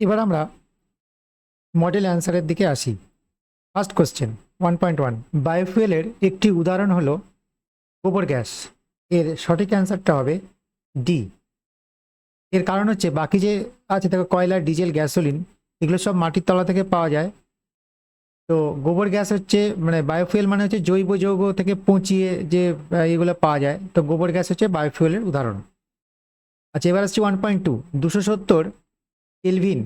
এবার আমরা মডেল অ্যান্সারের দিকে আসি। First question one point one বায়োফুয়েলের একটি উদাহরণ হলো গোবর গ্যাস। এর সঠিক অ্যান্সারটা হবে ডি এর কারণ হচ্ছে বাকি যে আছে, দেখো কয়লা, ডিজেল গ্যাসোলিন এগুলো সব মাটির তলা থেকে পাওয়া যায়। তো গোবর গ্যাস হচ্ছে মানে বায়োফুয়েল মানে হচ্ছে জৈব যৌগ থেকে পচিয়ে যে এগুলো পাওয়া যায়। তো গোবর গ্যাস হচ্ছে বায়োফুয়েলের উদাহরণ। আচ্ছা এবার আসছি ওয়ান পয়েন্ট টু দুশো সত্তর কেলভিন,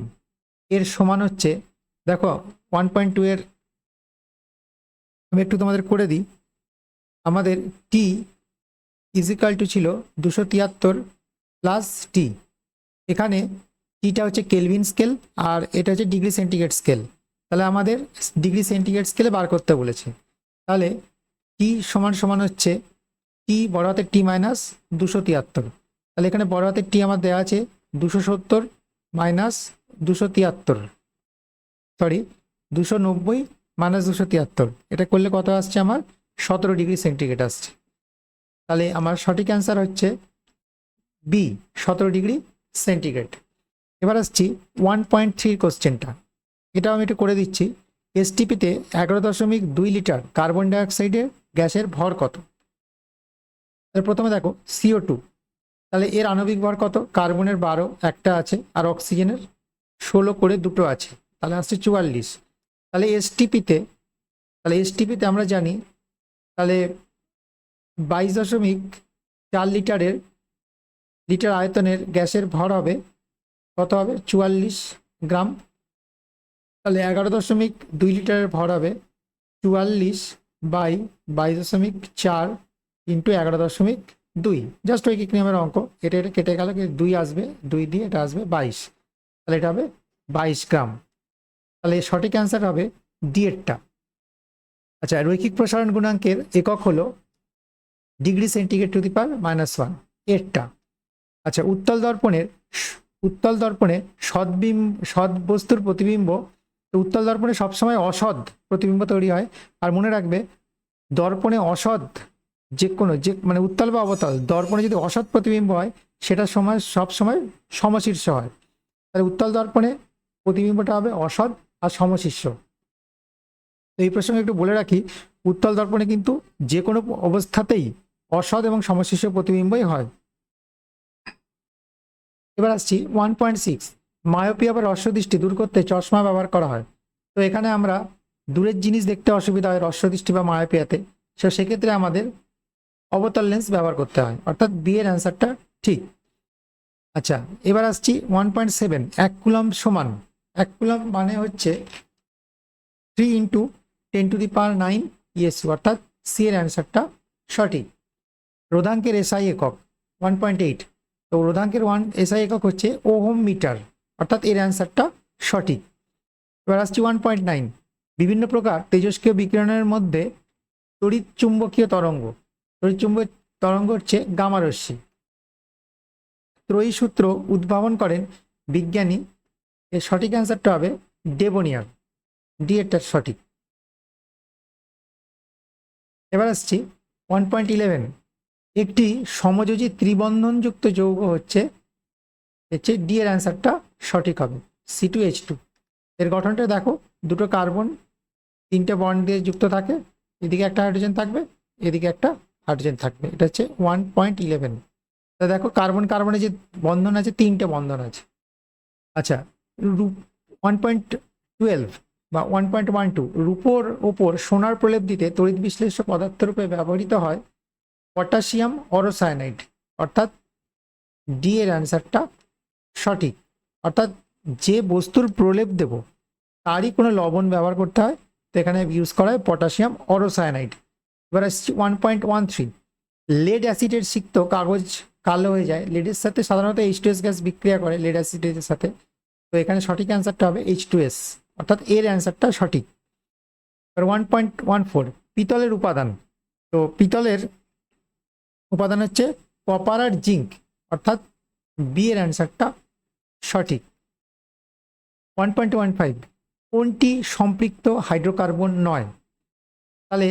এর সমান হচ্ছে, দেখো ওয়ান পয়েন্ট টু এর, আমি একটু তোমাদের করে দিই, আমাদের টি ইজিক্যাল টু ছিল দুশো তিয়াত্তর প্লাস টি এখানে টিটা হচ্ছে কেলভিন স্কেল আর এটা হচ্ছে ডিগ্রি সেন্টিগ্রেড স্কেল তাহলে আমাদের ডিগ্রি সেন্টিগ্রেড স্কেলে বার করতে বলেছে, তাহলে টি সমান সমান হচ্ছে টি বড় হাতের টি মাইনাস দুশো তিয়াত্তর, তাহলে এখানে বড় হাতের টি আমার দেওয়া আছে দুশো সত্তর মাইনাস দুশো তিয়াত্তর। সরি দুশো নব্বই মাইনাস দুশো তিয়াত্তর। এটা করলে কত আসছে আমার? সতেরো ডিগ্রি সেন্টিগ্রেড আসছে। তাহলে আমার সঠিক অ্যান্সার হচ্ছে বি সতেরো ডিগ্রি সেন্টিগ্রেড। এবার আসছি ওয়ান পয়েন্ট থ্রি কোশ্চেনটা এটাও আমি একটু করে দিচ্ছি। এসটিপিতে এগারো দশমিক দুই লিটার কার্বন ডাইঅক্সাইডের গ্যাসের ভর কত? প্রথমে দেখো সিও টু তাহলে এর আণবিক ভর কত? কার্বনের বারো, একটা আছে, আর অক্সিজেনের ষোলো করে দুটো আছে। তাহলে আসছে চুয়াল্লিশ। তাহলে এসটিপিতে তাহলে এসটিপিতে আমরা জানি, তাহলে বাইশ দশমিক চার লিটারের, লিটার আয়তনের গ্যাসের ভর হবে, কত হবে? চুয়াল্লিশ গ্রাম। তাহলে এগারো দশমিক দুই লিটারের ভর হবে, চুয়াল্লিশ বাই বাইশ দশমিক চার ইন্টু এগারো দশমিক দুই। জাস্ট ঐকিক নিয়মের অঙ্ক। এটা এটা কেটে গেল দুই আসবে? দুই দিয়ে এটা আসবে বাইশ। তাহলে এটা হবে বাইশ গ্রাম। তাহলে সঠিক অ্যান্সার হবে ডি এরটা আচ্ছা রৈখিক প্রসারণ গুণাঙ্কের একক হলো degree centigrade to the power minus one. এরটা আচ্ছা উত্তল দর্পণের উত্তল দর্পণে সদ্বিম্ব সৎ বস্তুর প্রতিবিম্ব উত্তল দর্পণে সবসময় অসৎ প্রতিবিম্ব তৈরি হয়। আর মনে রাখবে, দর্পণে অসৎ যে কোনো যে মানে উত্তাল বা অবতল, দর্পণে যদি অসৎ প্রতিবিম্ব হয়, সেটা সময়, সব সময় সমশীর্ষ হয়। তাহলে উত্তাল দর্পণে প্রতিবিম্বটা হবে অসৎ আর সমশীর্ষ। তো এই প্রসঙ্গে একটু বলে রাখি, উত্তল দর্পণে কিন্তু যে কোনো অবস্থাতেই অসৎ এবং সমশীর্ষ প্রতিবিম্বই হয়। এবার আসছি ওয়ান পয়েন্ট সিক্স মায়োপিয়া বা রস্যদৃষ্টি দূর করতে চশমা ব্যবহার করা হয়। তো এখানে আমরা দূরের জিনিস দেখতে অসুবিধা হয় রস্যদৃষ্টি বা মায়োপিয়াতে সো সেক্ষেত্রে আমাদের অবতল লেন্স ব্যবহার করতে হয়। অর্থাৎ বি এর অ্যান্সারটা ঠিক। আচ্ছা এবার আসছি ওয়ান পয়েন্ট সেভেন এক কুলম সমান। এক কুলম মানে হচ্ছে three into ten to the power nine ইয়েসু অর্থাৎ সি এর অ্যান্সারটা সঠিক। রোধাঙ্কের এসআই একক ওয়ান পয়েন্ট এইট তো রোধাঙ্কের ওয়ান এসআই একক হচ্ছে ওহম মিটার, অর্থাৎ এর অ্যান্সারটা সঠিক। এবার আসছি ওয়ান পয়েন্ট নাইন বিভিন্ন প্রকার তেজস্ক্রিয় বিকিরণের মধ্যে তড়িৎ চুম্বকীয় তরঙ্গ তড়িৎ চুম্বক তরঙ্গ হচ্ছে গামা রশ্মি। ত্রয়ী সূত্র উদ্ভাবন করেন বিজ্ঞানী, এর সঠিক অ্যান্সারটা হবে ডেবোনিয়ার ডি এরটা সঠিক। এবার আসছি ওয়ান পয়েন্ট ইলেভেন একটি সমযোজী ত্রিবন্ধনযুক্ত যৌগ হচ্ছে হচ্ছে ডি এর অ্যান্সারটা সঠিক হবে সি টু এইচ টু এর গঠনটা দেখো, দুটো কার্বন তিনটে বন্ড দিয়ে যুক্ত থাকে, এদিকে একটা হাইড্রোজেন থাকবে, এদিকে একটা হাইড্রোজেন থাকবে। এটা হচ্ছে ওয়ান পয়েন্ট ইলেভেন তা দেখো কার্বন, কার্বনে যে বন্ধন আছে, তিনটে বন্ধন আছে। আচ্ছা ওয়ান পয়েন্ট টুয়েলভ বা ওয়ান পয়েন্ট ওয়ান টু রূপোর ওপর সোনার প্রলেপ দিতে তড়িৎ বিশ্লেষ্য পদার্থরূপে ব্যবহৃত হয় পটাশিয়াম অরোসায়ানাইড। অর্থাৎ ডি এর অ্যান্সারটা সঠিক। অর্থাৎ যে বস্তুর প্রলেপ দেব, তারই কোনো লবণ ব্যবহার করতে হয়। তো এখানে ইউজ করা হয় পটাশিয়াম অরোসায়ানাইড। এবার আসছি one point one three lead অ্যাসিডের সিক্ত কাগজ কালো হয়ে যায়। লেডের সাথে সাধারণত এইচ টু এস গ্যাস বিক্রিয়া করে লেড অ্যাসিডের সাথে। তো এখানে সঠিক অ্যান্সারটা হবে এইচ টু এস অর্থাৎ এর অ্যান্সারটা সঠিক। এবার ওয়ান পয়েন্ট ওয়ান ফোর পিতলের উপাদান। তো পিতলের উপাদান হচ্ছে কপার আর জিঙ্ক অর্থাৎ বি এর অ্যান্সারটা সঠিক। ওয়ান পয়েন্ট ওয়ান ফাইভ কোনটি সম্পৃক্ত হাইড্রোকার্বন নয়? তাহলে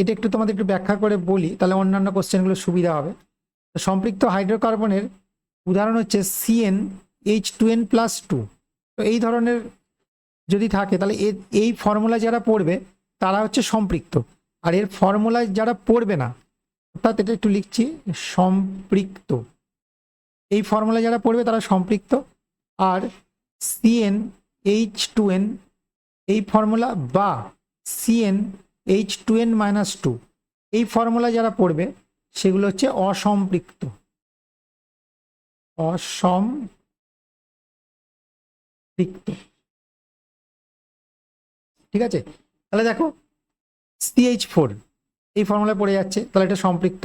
এটা একটু তোমাদের একটু ব্যাখ্যা করে বলি, তাহলে অন্যান্য কোশ্চেনগুলো সুবিধা হবে। সম্পৃক্ত হাইড্রোকার্বনের উদাহরণ হচ্ছে CN H two N plus two তো এই ধরনের যদি থাকে, তাহলে এই ফর্মুলা যারা পড়বে, তারা হচ্ছে সম্পৃক্ত। আর এর ফর্মুলায় যারা পড়বে না, অর্থাৎ এটা একটু লিখছি, সম্পৃক্ত। এই ফর্মুলা যারা পড়বে, তারা সম্পৃক্ত। আর সিএন এইচ টু এন এই ফর্মুলা বা CN H two N minus two এই ফর্মুলা যারা পড়বে, সেগুলো হচ্ছে অসম্পৃক্ত। অসম্পৃক্ত। ঠিক আছে? তাহলে দেখো সিএইচ ফোর এই ফর্মুলায় পড়ে যাচ্ছে, তাহলে এটা সম্পৃক্ত।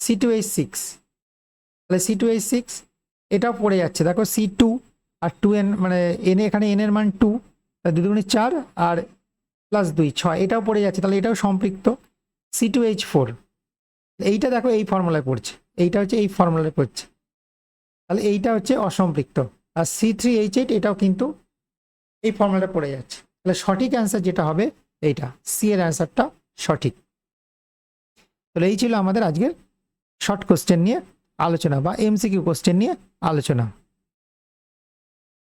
সি টু এইচ সিক্স তাহলে সি টু এইচ সিক্স এটাও পড়ে যাচ্ছে। দেখো সি টু আর টু এন মানে এন এখানে এন এর মান টু দুগুণে চার, আর প্লাস দুই, ছয়, এটাও পড়ে যাচ্ছে, তাহলে এটাও সম্পৃক্ত। সি টু এইচ ফোর এইটা দেখো এই ফর্মুলায় পড়ছে, এইটা হচ্ছে এই ফর্মুলায় পড়ছে। তাহলে এইটা হচ্ছে অসম্পৃক্ত, আর সি থ্রি এইচ এইট এটাও কিন্তু এই ফর্মুলাটা পড়ে যাচ্ছে। তাহলে সঠিক অ্যান্সার যেটা হবে এইটা সি এর অ্যান্সারটা সঠিক। তাহলে এই ছিল আমাদের আজকের শর্ট কোশ্চেন নিয়ে আলোচনা বা এমসিকিউ কোশ্চেন নিয়ে আলোচনা।